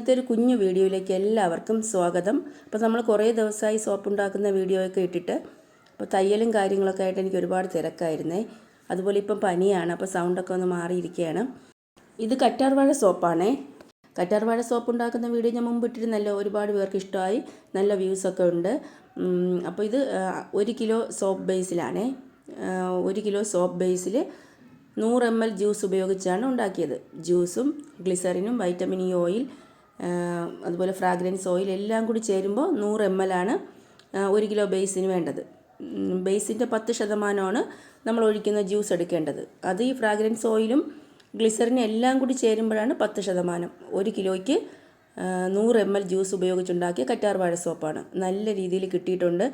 ഇന്നത്തെ ഒരു കുഞ്ഞു വീഡിയോയിലേക്ക് എല്ലാവർക്കും സ്വാഗതം. അപ്പോൾ നമ്മൾ കുറേ ദിവസമായി സോപ്പ് ഉണ്ടാക്കുന്ന വീഡിയോ ഒക്കെ ഇട്ടിട്ട് അപ്പോൾ തയ്യലും കാര്യങ്ങളൊക്കെ ആയിട്ട് എനിക്ക് ഒരുപാട് തിരക്കായിരുന്നേ. അതുപോലെ ഇപ്പം പനിയാണ് അപ്പോൾ സൗണ്ടൊക്കെ ഒന്ന് മാറിയിരിക്കുകയാണ് ഇത് കറ്റാർവാഴ സോപ്പാണേ കറ്റാർവാഴ സോപ്പ് ഉണ്ടാക്കുന്ന വീഡിയോ ഞാൻ മുമ്പ് ഇട്ടിരുന്നല്ലോ ഒരുപാട് പേർക്ക് ഇഷ്ടമായി നല്ല വ്യൂസൊക്കെ ഉണ്ട്. അപ്പോൾ ഇത് ഒരു കിലോ സോപ്പ് ബേസിലാണേ ഒരു കിലോ സോപ്പ് ബേസിൽ നൂറ് എം എൽ ജ്യൂസ് ഉപയോഗിച്ചാണ് ഉണ്ടാക്കിയത്. ജ്യൂസും ഗ്ലിസറിനും വൈറ്റമിൻ ഇ ഓയിൽ അതുപോലെ ഫ്രാഗ്രൻസ് ഓയിൽ എല്ലാം കൂടി ചേരുമ്പോൾ നൂറ് എം എൽ ആണ് ഒരു കിലോ ബേസിന് വേണ്ടത്. ബേസിന്റെ പത്ത് ശതമാനമാണ് നമ്മൾ ഒഴിക്കുന്ന ജ്യൂസ് എടുക്കേണ്ടത്. അത് ഈ ഫ്രാഗ്രൻസ് ഓയിലും ഗ്ലിസറിനും എല്ലാം കൂടി ചേരുമ്പോഴാണ് പത്ത് ശതമാനം. ഒരു കിലോയ്ക്ക് നൂറ് എം എൽ ജ്യൂസ് ഉപയോഗിച്ചുണ്ടാക്കിയ കറ്റാർവാഴ സോപ്പാണ് നല്ല രീതിയിൽ കിട്ടിയിട്ടുണ്ട്.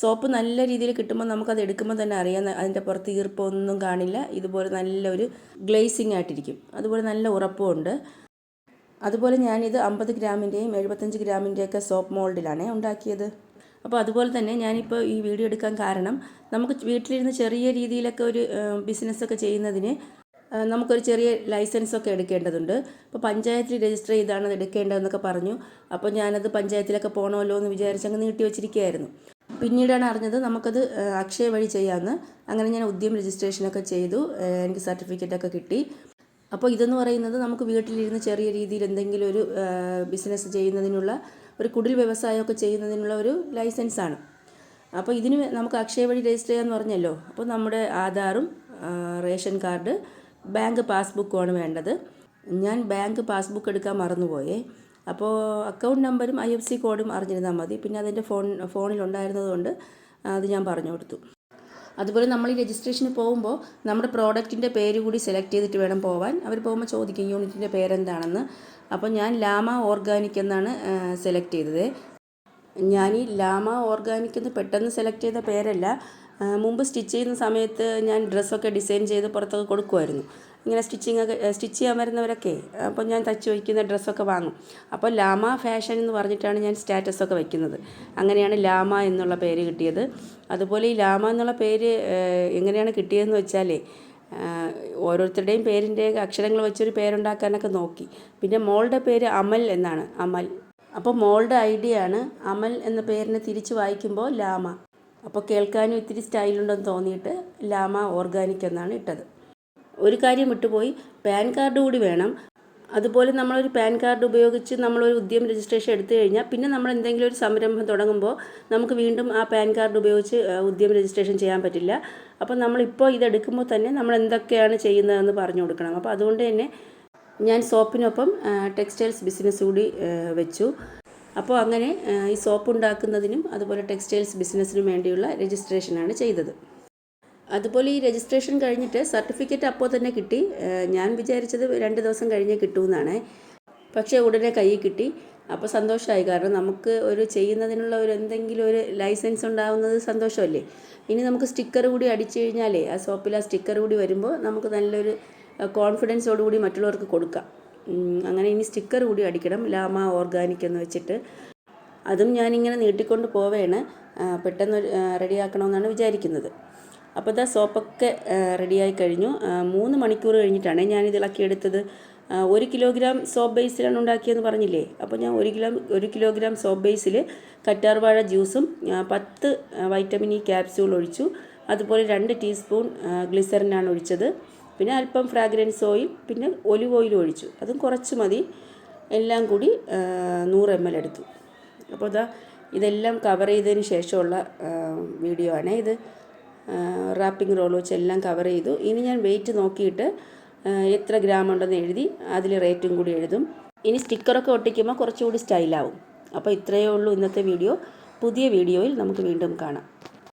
സോപ്പ് നല്ല രീതിയിൽ കിട്ടുമ്പോൾ നമുക്കത് എടുക്കുമ്പോൾ തന്നെ അറിയാം അതിന്റെ പുറത്ത് ഈർപ്പമൊന്നും കാണില്ല. ഇതുപോലെ നല്ലൊരു ഗ്ലേസിങ് ആയിട്ടിരിക്കും. അതുപോലെ നല്ല ഉറപ്പുമുണ്ട് അതുപോലെ ഞാനിത് അമ്പത് ഗ്രാമിന്റെയും എഴുപത്തഞ്ച് ഗ്രാമിന്റെയൊക്കെ സോപ്പ് മോൾഡിലാണ് ഉണ്ടാക്കിയത്. അപ്പോൾ അതുപോലെ തന്നെ ഞാനിപ്പോൾ ഈ വീഡിയോ എടുക്കാൻ കാരണം നമുക്ക് വീട്ടിലിരുന്ന് ചെറിയ രീതിയിലൊക്കെ ഒരു ബിസിനസ്സൊക്കെ ചെയ്യുന്നതിന് നമുക്കൊരു ചെറിയ ലൈസൻസ് ഒക്കെ എടുക്കേണ്ടതുണ്ട്. അപ്പോൾ പഞ്ചായത്തിൽ രജിസ്റ്റർ ചെയ്താണ് അത് എടുക്കേണ്ടതെന്നൊക്കെ പറഞ്ഞു. അപ്പോൾ ഞാനത് പഞ്ചായത്തിലൊക്കെ പോകണമല്ലോ എന്ന് വിചാരിച്ച് അങ്ങ് നീട്ടി വെച്ചിരിക്കുകയായിരുന്നു. പിന്നീടാണ് അറിഞ്ഞത് നമുക്കത് അക്ഷയ വഴി ചെയ്യാമെന്ന്. അങ്ങനെ ഞാൻ ഉദ്യം രജിസ്ട്രേഷനൊക്കെ ചെയ്തു. എനിക്ക് സർട്ടിഫിക്കറ്റൊക്കെ കിട്ടി. അപ്പോൾ ഇതെന്ന് പറയുന്നത് നമുക്ക് വീട്ടിലിരുന്ന് ചെറിയ രീതിയിൽ എന്തെങ്കിലും ഒരു ബിസിനസ് ചെയ്യുന്നതിനുള്ള ഒരു കുടിൽ വ്യവസായമൊക്കെ ചെയ്യുന്നതിനുള്ള ഒരു ലൈസൻസാണ് അപ്പോൾ ഇതിന് നമുക്ക് അക്ഷയ വഴി രജിസ്റ്റർ ചെയ്യാമെന്ന് പറഞ്ഞല്ലോ. അപ്പോൾ നമ്മുടെ ആധാറും റേഷൻ കാർഡ് ബാങ്ക് പാസ്ബുക്കുമാണ് വേണ്ടത്. ഞാൻ ബാങ്ക് പാസ്ബുക്ക് എടുക്കാൻ മറന്നുപോയേ. അപ്പോൾ അക്കൗണ്ട് നമ്പറും ഐ എഫ് സി കോഡും അറിഞ്ഞിരുന്നാൽ മതി. പിന്നെ അതിന്റെ ഫോൺ ഫോണിലുണ്ടായിരുന്നതുകൊണ്ട് അത് ഞാൻ പറഞ്ഞു കൊടുത്തു. അതുപോലെ നമ്മൾ ഈ രജിസ്ട്രേഷന് പോകുമ്പോൾ നമ്മുടെ പ്രോഡക്റ്റിന്റെ പേര് കൂടി സെലക്ട് ചെയ്തിട്ട് വേണം പോവാൻ. അവർ പോകുമ്പോൾ ചോദിക്കും യൂണിറ്റിന്റെ പേരെന്താണെന്ന്? അപ്പോൾ ഞാൻ ലാമ ഓർഗാനിക് എന്നാണ് സെലക്ട് ചെയ്തത്. ഞാൻ ഈ ലാമ ഓർഗാനിക് എന്ന് പെട്ടെന്ന് സെലക്ട് ചെയ്ത പേരല്ല. മുമ്പ് സ്റ്റിച്ച് ചെയ്യുന്ന സമയത്ത് ഞാൻ ഡ്രസ്സൊക്കെ ഡിസൈൻ ചെയ്ത് പുറത്തൊക്കെ കൊടുക്കുമായിരുന്നു. ഇങ്ങനെ സ്റ്റിച്ചിങ് ഒക്കെ സ്റ്റിച്ച് ചെയ്യാൻ വരുന്നവരൊക്കെ അപ്പോൾ ഞാൻ തച്ച് വയ്ക്കുന്ന ഡ്രസ്സൊക്കെ വാങ്ങും. അപ്പോൾ ലാമ ഫാഷൻ എന്ന് പറഞ്ഞിട്ടാണ് ഞാൻ സ്റ്റാറ്റസൊക്കെ വയ്ക്കുന്നത് അങ്ങനെയാണ് ലാമ എന്നുള്ള പേര് കിട്ടിയത്. അതുപോലെ ഈ ലാമ എന്നുള്ള പേര് എങ്ങനെയാണ് കിട്ടിയതെന്ന് വെച്ചാലേ ഓരോരുത്തരുടെയും പേരിന്റെ അക്ഷരങ്ങൾ വെച്ചൊരു പേരുണ്ടാക്കാനൊക്കെ നോക്കി. പിന്നെ മോളുടെ പേര് അമൽ എന്നാണ് അമൽ. അപ്പോൾ മോളുടെ ഐഡിയ ആണ് അമൽ എന്ന പേരിനെ തിരിച്ച് വായിക്കുമ്പോൾ ലാമ. അപ്പോൾ കേൾക്കാനും ഇത്തിരി സ്റ്റൈലുണ്ടെന്ന് തോന്നിയിട്ട് ലാമ ഓർഗാനിക് എന്നാണ് ഇട്ടത്. ഒരു കാര്യം വിട്ടുപോയി പാൻ കാർഡ് കൂടി വേണം. അതുപോലെ നമ്മളൊരു പാൻ കാർഡ് ഉപയോഗിച്ച് നമ്മളൊരു ഉദ്യം രജിസ്ട്രേഷൻ എടുത്തു കഴിഞ്ഞാൽ പിന്നെ നമ്മൾ എന്തെങ്കിലും ഒരു സംരംഭം തുടങ്ങുമ്പോൾ നമുക്ക് വീണ്ടും ആ പാൻ കാർഡ് ഉപയോഗിച്ച് ഉദ്യം രജിസ്ട്രേഷൻ ചെയ്യാൻ പറ്റില്ല. അപ്പോൾ നമ്മളിപ്പോൾ ഇതെടുക്കുമ്പോൾ തന്നെ നമ്മൾ എന്തൊക്കെയാണ് ചെയ്യുന്നതെന്ന് പറഞ്ഞു കൊടുക്കണം. അപ്പോൾ അതുകൊണ്ട് തന്നെ ഞാൻ സോപ്പിനൊപ്പം ടെക്സ്റ്റൈൽസ് ബിസിനസ് കൂടി വെച്ചു. അപ്പോൾ അങ്ങനെ ഈ സോപ്പ് ഉണ്ടാക്കുന്നതിനും അതുപോലെ ടെക്സ്റ്റൈൽസ് ബിസിനസ്സിനും വേണ്ടിയുള്ള രജിസ്ട്രേഷനാണ് ചെയ്തത്. അതുപോലെ ഈ രജിസ്ട്രേഷൻ കഴിഞ്ഞിട്ട് സർട്ടിഫിക്കറ്റ് അപ്പോൾ തന്നെ കിട്ടി. ഞാൻ വിചാരിച്ചത് രണ്ട് ദിവസം കഴിഞ്ഞേ കിട്ടുമെന്നാണ് പക്ഷേ ഉടനെ കയ്യിൽ കിട്ടി. അപ്പോൾ സന്തോഷമായി. കാരണം നമുക്ക് ഒരു ചെയ്യുന്നതിനുള്ള ഒരു എന്തെങ്കിലും ഒരു ലൈസൻസ് ഉണ്ടാകുന്നത് സന്തോഷമല്ലേ? ഇനി നമുക്ക് സ്റ്റിക്കർ കൂടി അടിച്ചു കഴിഞ്ഞാലേ ആ സോപ്പിൽ ആ സ്റ്റിക്കർ കൂടി വരുമ്പോൾ നമുക്ക് നല്ലൊരു കോൺഫിഡൻസോടുകൂടി മറ്റുള്ളവർക്ക് കൊടുക്കാം. അങ്ങനെ ഇനി സ്റ്റിക്കർ കൂടി അടിക്കണം. ലാമ ഓർഗാനിക് എന്ന് വെച്ചിട്ട്. അതും ഞാനിങ്ങനെ നീട്ടിക്കൊണ്ട് പോവേണ്. പെട്ടെന്ന് റെഡിയാക്കണമെന്നാണ് വിചാരിക്കുന്നത്. അപ്പോൾ ഇതാ സോപ്പൊക്കെ റെഡിയായി കഴിഞ്ഞു. മൂന്ന് മണിക്കൂർ കഴിഞ്ഞിട്ടാണ് ഞാൻ ഇളക്കിയെടുത്തത്. എടുത്തത് ഒരു കിലോഗ്രാം സോപ്പ് ബേസിലാണ് ഉണ്ടാക്കിയെന്ന് പറഞ്ഞില്ലേ? അപ്പോൾ ഞാൻ ഒരു കിലോ ഒരു കിലോഗ്രാം സോപ്പ് ബേസിൽ കറ്റാർവാഴ ജ്യൂസും പത്ത് വൈറ്റമിൻ ഇ ക്യാപ്സ്യൂൾ ഒഴിച്ചു. അതുപോലെ രണ്ട് ടീസ്പൂൺ ഗ്ലിസറിനാണ് ഒഴിച്ചത്. പിന്നെ അല്പം ഫ്രാഗ്രൻസ് ഓയിൽ പിന്നെ ഒലിവ് ഓയിൽ ഒഴിച്ചു. അതും കുറച്ച് മതി. എല്ലാം കൂടി നൂറ് എം എൽ എടുത്തു. അപ്പോൾ ഇതാ ഇതെല്ലാം കവർ ചെയ്തതിന് ശേഷമുള്ള വീഡിയോ ആണ് ഇത്. റാപ്പിംഗ് റോൾ വെച്ച് എല്ലാം കവർ ചെയ്തു. ഇനി ഞാൻ വെയിറ്റ് നോക്കിയിട്ട് എത്ര ഗ്രാം ഉണ്ടെന്ന് എഴുതി അതിൽ റേറ്റും കൂടി എഴുതും. ഇനി സ്റ്റിക്കറൊക്കെ ഒട്ടിക്കുമ്പോൾ കുറച്ചുകൂടി സ്റ്റൈലാവും അപ്പോൾ ഇത്രയേ ഉള്ളൂ ഇന്നത്തെ വീഡിയോ പുതിയ വീഡിയോയിൽ നമുക്ക് വീണ്ടും കാണാം.